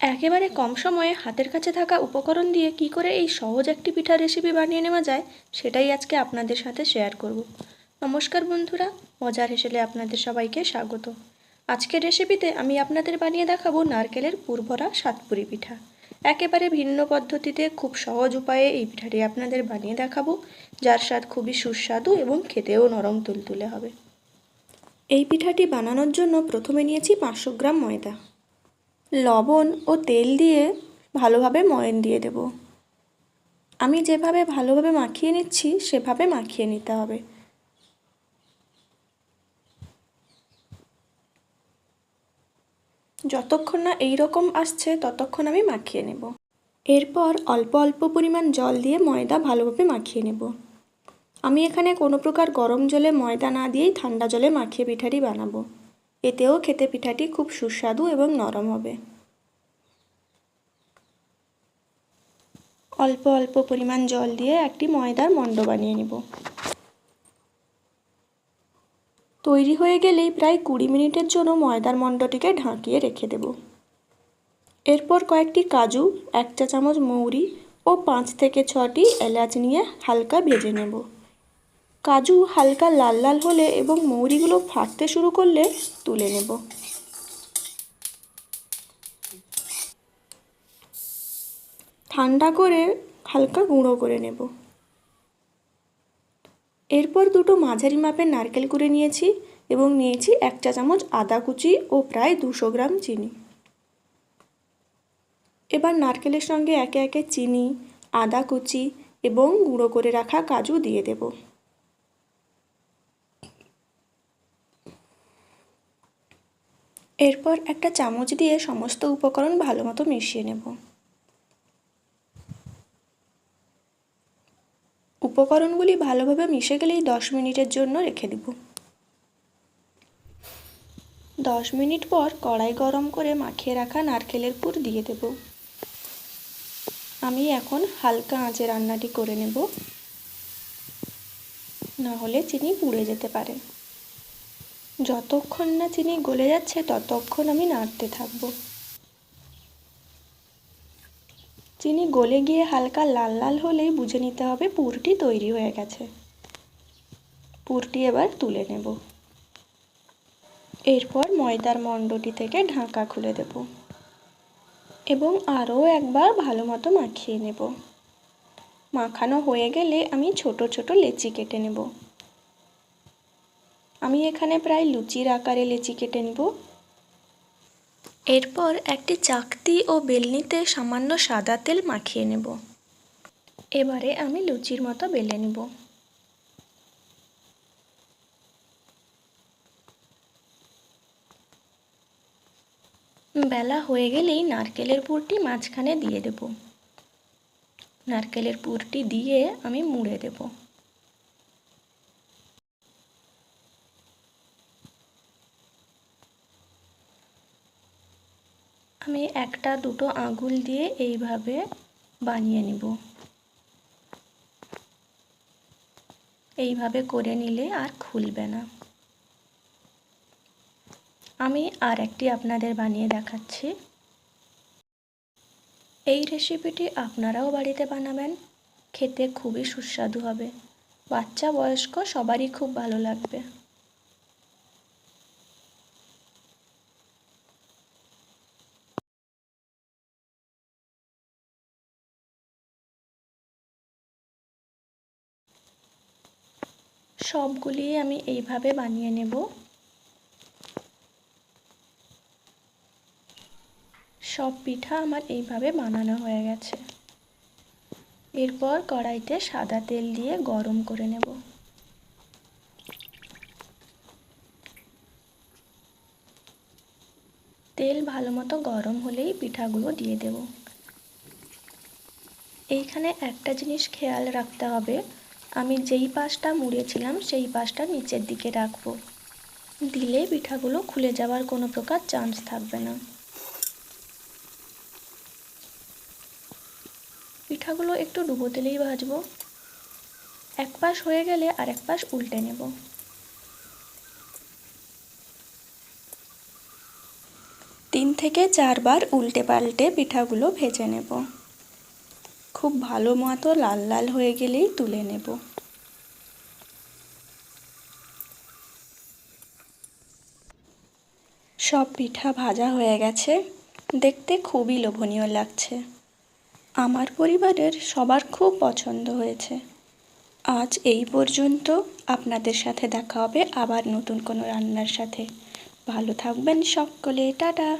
একেবারে কম সময়ে হাতের কাছে থাকা উপকরণ দিয়ে কি করে এই সহজ একটি পিঠার রেসিপি বানিয়ে নেওয়া যায়, সেটাই আজকে আপনাদের সাথে শেয়ার করব। নমস্কার বন্ধুরা, মজার হেসেলে আপনাদের সবাইকে স্বাগত। আজকের রেসিপিতে আমি আপনাদের বানিয়ে দেখাবো নারকেলের পুরভরা সাতপুরি পিঠা। একেবারে ভিন্ন পদ্ধতিতে খুব সহজ উপায়ে এই পিঠাটি আপনাদের বানিয়ে দেখাবো, যার স্বাদ খুবই সুস্বাদু এবং খেতেও নরম তুলতুলে হবে। এই পিঠাটি বানানোর জন্য প্রথমে নিয়েছি পাঁচশো গ্রাম ময়দা। লবণ ও তেল দিয়ে ভালোভাবে ময়ন দিয়ে দেব। আমি যেভাবে ভালোভাবে মাখিয়ে নিচ্ছি, সেভাবে মাখিয়ে নিতে হবে। যতক্ষণ না এই রকম আসছে, ততক্ষণ আমি মাখিয়ে নেব। এরপর অল্প অল্প পরিমাণ জল দিয়ে ময়দা ভালোভাবে মাখিয়ে নেব। আমি এখানে কোনো প্রকার গরম জলে ময়দা না দিয়েই ঠান্ডা জলে মাখিয়ে পিঠাটি বানাবো। এতেও খেতে পিঠাটি খুব সুস্বাদু এবং নরম হবে। অল্প অল্প পরিমাণ জল দিয়ে একটি ময়দার মণ্ড বানিয়ে নেব। তৈরি হয়ে গেলেই প্রায় কুড়ি মিনিটের জন্য ময়দার মণ্ডটিকে ঢাকিয়ে রেখে দেব। এরপর কয়েকটি কাজু, এক চা চামচ মৌরি ও পাঁচ থেকে ছটি এলাচ নিয়ে হালকা ভেজে নেব। কাজু হালকা লাল লাল হলে এবং মৌরিগুলো ফাটতে শুরু করলে তুলে নেব। ঠান্ডা করে হালকা গুঁড়ো করে নেব। এরপর দুটো মাঝারি মাপের নারকেল কুড়ে নিয়েছি এবং নিয়েছি এক চা চামচ আদা কুচি ও প্রায় দুশো গ্রাম চিনি। এবার নারকেলের সঙ্গে একে একে চিনি, আদা কুচি এবং গুঁড়ো করে রাখা কাজু দিয়ে দেব। এরপর একটা চামচ দিয়ে সমস্ত উপকরণ ভালো মতো মিশিয়ে নেব। উপকরণগুলি ভালোভাবে মিশে গেলেই দশ মিনিটের জন্য রেখে দেব। দশ মিনিট পর কড়াই গরম করে মাখিয়ে রাখা নারকেলের পুর দিয়ে দেব। আমি এখন হালকা আঁচে রান্নাটি করে নেব। না হলে চিনি পুড়ে যেতে পারে। যতক্ষণ না চিনি গলে যাচ্ছে, ততক্ষণ আমি নাড়তে থাকব। চিনি গলে গিয়ে হালকা লাল লাল হলেই বুঝে নিতে হবে পুরটি তৈরি হয়ে গেছে। পুরটি এবার তুলে নেব। এরপর ময়দার মণ্ডটি থেকে ঢাকা খুলে দেব এবং আরও একবার ভালো মতো মাখিয়ে নেব। মাখানো হয়ে গেলে আমি ছোট ছোট লেচি কেটে নেব। আমি এখানে প্রায় লুচির আকারে লেচি কেটে নেব। এরপর একটি চাকতি ও বেলনিতে সামান্য সাদা তেল মাখিয়ে নেব। এবারে আমি লুচির মতো বেলে নেব। বেলা হয়ে গেলেই নারকেলের পুরটি মাঝখানে দিয়ে দেব। নারকেলের পুরটি দিয়ে আমি মুড়ে দেব। আমি একটা দুটো আঙুল দিয়ে এইভাবে বানিয়ে নিব। এইভাবে করে নিলে আর খুলবে না। আমি আর একটি আপনাদের বানিয়ে দেখাচ্ছি। এই রেসিপিটি আপনারাও বাড়িতে বানাবেন। খেতে খুবই সুস্বাদু হবে। বাচ্চা বয়স্ক সবারই খুব ভালো লাগবে। সবগুলি আমি এইভাবে বানিয়ে নেব। সব পিঠা আমার এইভাবে বানানো হয়ে গেছে। এরপর কড়াইতে সাদা তেল দিয়ে গরম করে নেব। তেল ভালো মতো গরম হলেই পিঠাগুলো দিয়ে দেব। এইখানে একটা জিনিস খেয়াল রাখতে হবে আমি যেই পাশটা মুড়েছিলাম, সেই পাশটা নিচের দিকে রাখব। দিলে পিঠাগুলো খুলে যাওয়ার কোনো প্রকার চান্স থাকবে না। পিঠাগুলো একটু ডুবো তেলেই ভাজবো। এক পাশ হয়ে গেলে আর এক পাশ উল্টে নেব। তিন থেকে চারবার উল্টে পাল্টে পিঠাগুলো ভেজে নেব। খুব ভালো মতো লাল লাল হয়ে গেলেই তুলে নেব। সব পিঠা ভাজা হয়ে গেছে। দেখতে খুবই লোভনীয় লাগছে। আমার পরিবারের সবার খুব পছন্দ হয়েছে। আজ এই পর্যন্ত আপনাদের সাথে দেখা হবে আবার নতুন কোনো রান্নার সাথে। ভালো থাকবেন সকলে, টাটা।